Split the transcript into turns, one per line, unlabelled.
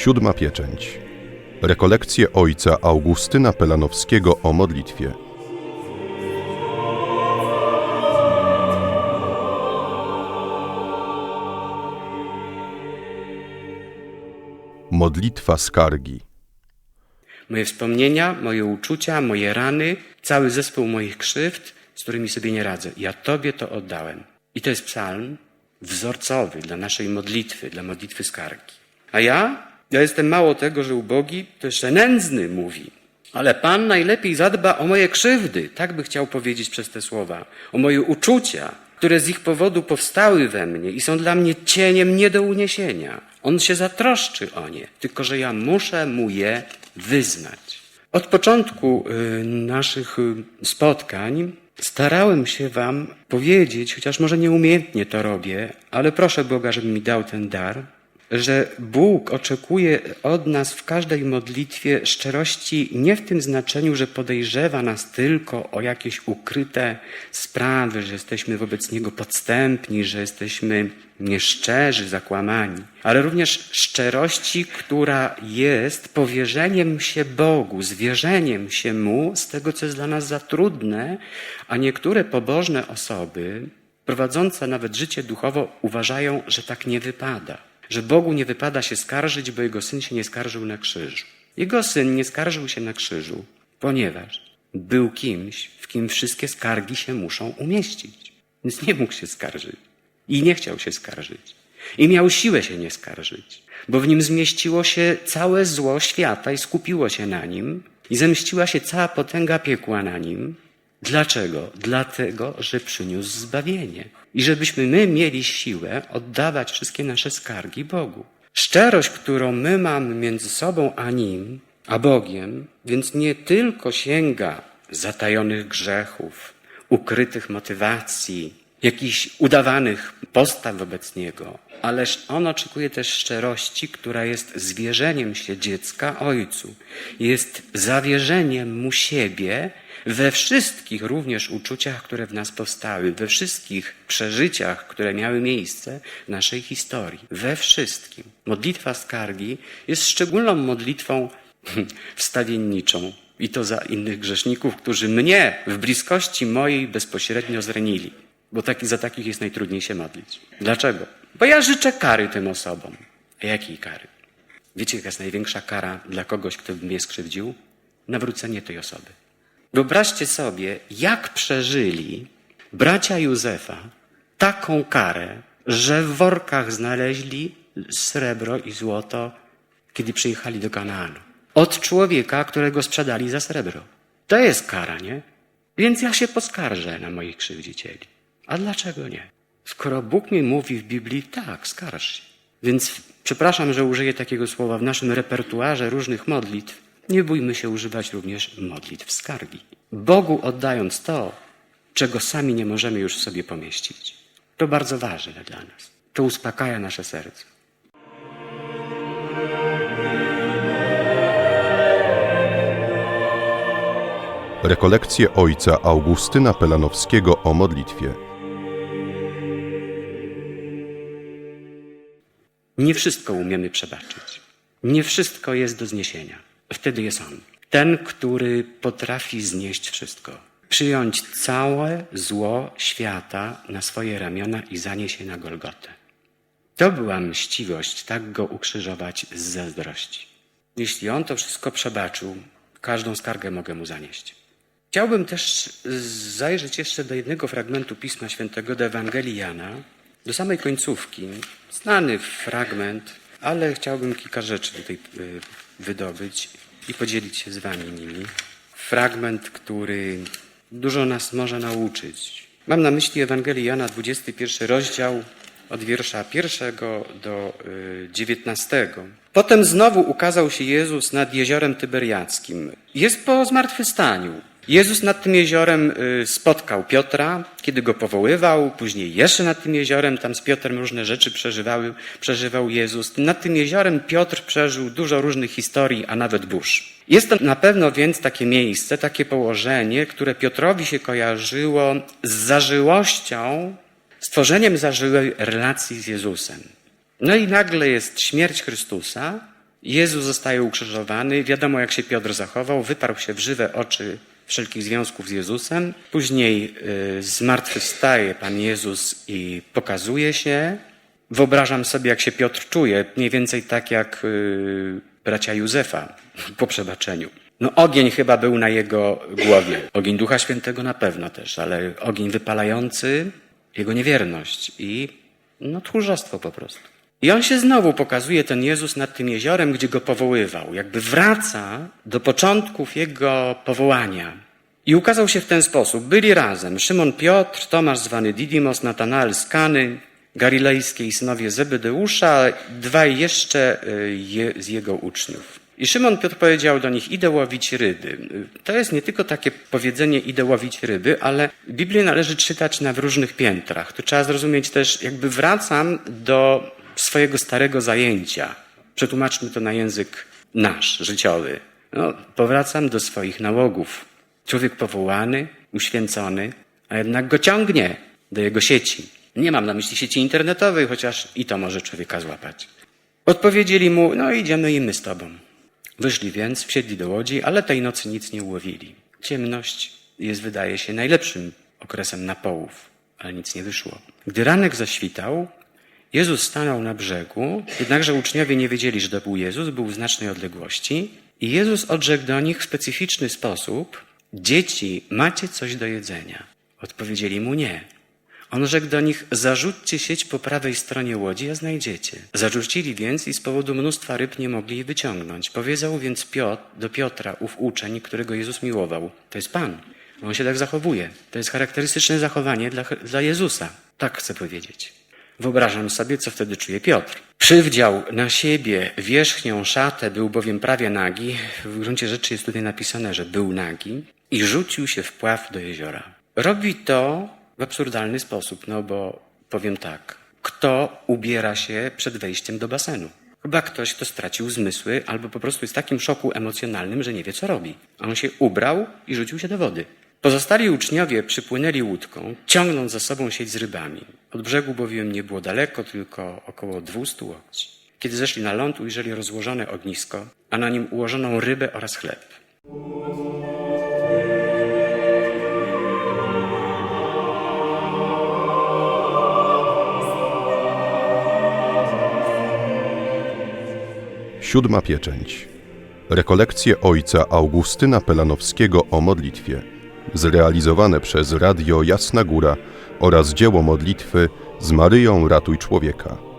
Siódma pieczęć. Rekolekcje ojca Augustyna Pelanowskiego o modlitwie. Modlitwa skargi.
Moje wspomnienia, moje uczucia, moje rany, cały zespół moich krzywd, z którymi sobie nie radzę. Ja Tobie to oddałem. I to jest psalm wzorcowy dla naszej modlitwy, dla modlitwy skargi. A ja? Ja jestem mało tego, że ubogi, to jeszcze nędzny mówi. Ale Pan najlepiej zadba o moje krzywdy, tak by chciał powiedzieć przez te słowa, o moje uczucia, które z ich powodu powstały we mnie i są dla mnie cieniem nie do uniesienia. On się zatroszczy o nie, tylko że ja muszę mu je wyznać. Od początku y, naszych y, spotkań starałem się Wam powiedzieć, chociaż może nieumiejętnie to robię, ale proszę Boga, żeby mi dał ten dar, że Bóg oczekuje od nas w każdej modlitwie szczerości nie w tym znaczeniu, że podejrzewa nas tylko o jakieś ukryte sprawy, że jesteśmy wobec Niego podstępni, że jesteśmy nieszczerzy, zakłamani, ale również szczerości, która jest powierzeniem się Bogu, zwierzeniem się Mu z tego, co jest dla nas za trudne, a niektóre pobożne osoby, prowadzące nawet życie duchowo, uważają, że tak nie wypada że Bogu nie wypada się skarżyć, bo jego syn się nie skarżył na krzyżu. Jego syn nie skarżył się na krzyżu, ponieważ był kimś, w kim wszystkie skargi się muszą umieścić. Więc nie mógł się skarżyć. I nie chciał się skarżyć. I miał siłę się nie skarżyć, bo w nim zmieściło się całe zło świata i skupiło się na nim, i zemściła się cała potęga piekła na nim, Dlaczego? Dlatego, że przyniósł zbawienie. I żebyśmy my mieli siłę oddawać wszystkie nasze skargi Bogu. Szczerość, którą my mamy między sobą a Nim, a Bogiem, więc nie tylko sięga zatajonych grzechów, ukrytych motywacji, jakichś udawanych postaw wobec Niego, ależ On oczekuje też szczerości, która jest zwierzeniem się dziecka Ojcu. Jest zawierzeniem Mu siebie, we wszystkich również uczuciach, które w nas powstały, we wszystkich przeżyciach, które miały miejsce w naszej historii, we wszystkim. Modlitwa skargi jest szczególną modlitwą wstawienniczą i to za innych grzeszników, którzy mnie w bliskości mojej bezpośrednio zranili, bo taki, za takich jest najtrudniej się modlić. Dlaczego? Bo ja życzę kary tym osobom. A jakiej kary? Wiecie, jaka jest największa kara dla kogoś, kto mnie skrzywdził? Nawrócenie tej osoby. Wyobraźcie sobie, jak przeżyli bracia Józefa taką karę, że w workach znaleźli srebro i złoto, kiedy przyjechali do Kanaanu. Od człowieka, którego sprzedali za srebro. To jest kara, nie? Więc ja się poskarżę na moich krzywdzicieli. A dlaczego nie? Skoro Bóg mi mówi w Biblii, tak, skarż się. Więc przepraszam, że użyję takiego słowa w naszym repertuarze różnych modlitw. Nie bójmy się używać również modlitw skargi. Bogu oddając to, czego sami nie możemy już w sobie pomieścić. To bardzo ważne dla nas. To uspokaja nasze serce.
Rekolekcje ojca Augustyna Pelanowskiego o modlitwie.
Nie wszystko umiemy przebaczyć. Nie wszystko jest do zniesienia. Wtedy jest On. Ten, który potrafi znieść wszystko. Przyjąć całe zło świata na swoje ramiona i zanieść je na Golgotę. To była mściwość, tak go ukrzyżować z zazdrości. Jeśli On to wszystko przebaczył, każdą skargę mogę mu zanieść. Chciałbym też zajrzeć jeszcze do jednego fragmentu Pisma Świętego, do Ewangelii Jana, do samej końcówki. Znany fragment, ale chciałbym kilka rzeczy tutaj y, wydobyć i podzielić się z Wami nimi. Fragment, który dużo nas może nauczyć. Mam na myśli Ewangelię Jana, 21 rozdział, od wiersza pierwszego do y, dziewiętnastego. Potem znowu ukazał się Jezus nad jeziorem Tyberiackim. Jest po zmartwychwstaniu. Jezus nad tym jeziorem y, spotkał Piotra, kiedy go powoływał, później jeszcze nad tym jeziorem, tam z Piotrem różne rzeczy przeżywały, przeżywał Jezus. Nad tym jeziorem Piotr przeżył dużo różnych historii, a nawet burz. Jest to na pewno więc takie miejsce, takie położenie, które Piotrowi się kojarzyło z zażyłością, stworzeniem zażyłej relacji z Jezusem. No i nagle jest śmierć Chrystusa, Jezus zostaje ukrzyżowany, wiadomo jak się Piotr zachował, wyparł się w żywe oczy wszelkich związków z Jezusem. Później y, zmartwychwstaje Pan Jezus i pokazuje się. Wyobrażam sobie, jak się Piotr czuje, mniej więcej tak jak y, bracia Józefa po przebaczeniu. No ogień chyba był na jego głowie. Ogień Ducha Świętego na pewno też, ale ogień wypalający jego niewierność i no tchórzostwo po prostu. I on się znowu pokazuje, ten Jezus nad tym jeziorem, gdzie go powoływał. Jakby wraca do początków jego powołania. I ukazał się w ten sposób. Byli razem Szymon Piotr, Tomasz zwany Didymos, Natanael z Kany, Galilejskiej synowie Zebedeusza, dwaj jeszcze y, je, z jego uczniów. I Szymon Piotr powiedział do nich, idę łowić ryby. To jest nie tylko takie powiedzenie, idę łowić ryby, ale Biblię należy czytać na różnych piętrach. To trzeba zrozumieć też, jakby wracam do swojego starego zajęcia. Przetłumaczmy to na język nasz, życiowy. No, powracam do swoich nałogów. Człowiek powołany, uświęcony, a jednak go ciągnie do jego sieci. Nie mam na myśli sieci internetowej, chociaż i to może człowieka złapać. Odpowiedzieli mu, no idziemy i my z tobą. Wyszli więc, wsiedli do łodzi, ale tej nocy nic nie ułowili. Ciemność jest, wydaje się, najlepszym okresem napołów, ale nic nie wyszło. Gdy ranek zaświtał, Jezus stanął na brzegu, jednakże uczniowie nie wiedzieli, że to był Jezus, był w znacznej odległości. I Jezus odrzekł do nich w specyficzny sposób: Dzieci, macie coś do jedzenia? Odpowiedzieli mu nie. On rzekł do nich: Zarzućcie sieć po prawej stronie łodzi, a znajdziecie. Zarzucili więc i z powodu mnóstwa ryb nie mogli jej wyciągnąć. Powiedział więc Piotr, do Piotra, ów uczeń, którego Jezus miłował: To jest Pan. On się tak zachowuje. To jest charakterystyczne zachowanie dla, dla Jezusa. Tak chcę powiedzieć. Wyobrażam sobie, co wtedy czuje Piotr. Przywdział na siebie wierzchnią szatę, był bowiem prawie nagi. W gruncie rzeczy jest tutaj napisane, że był nagi i rzucił się w pław do jeziora. Robi to w absurdalny sposób, no bo powiem tak. Kto ubiera się przed wejściem do basenu? Chyba ktoś, kto stracił zmysły albo po prostu jest w takim szoku emocjonalnym, że nie wie, co robi. A on się ubrał i rzucił się do wody. Pozostali uczniowie przypłynęli łódką, ciągnąc za sobą sieć z rybami. Od brzegu bowiem nie było daleko, tylko około dwustu łokci. Kiedy zeszli na ląd, ujrzeli rozłożone ognisko, a na nim ułożoną rybę oraz chleb.
Siódma pieczęć. Rekolekcje ojca Augustyna Pelanowskiego o modlitwie. Zrealizowane przez Radio Jasna Góra oraz dzieło modlitwy z Maryją Ratuj Człowieka.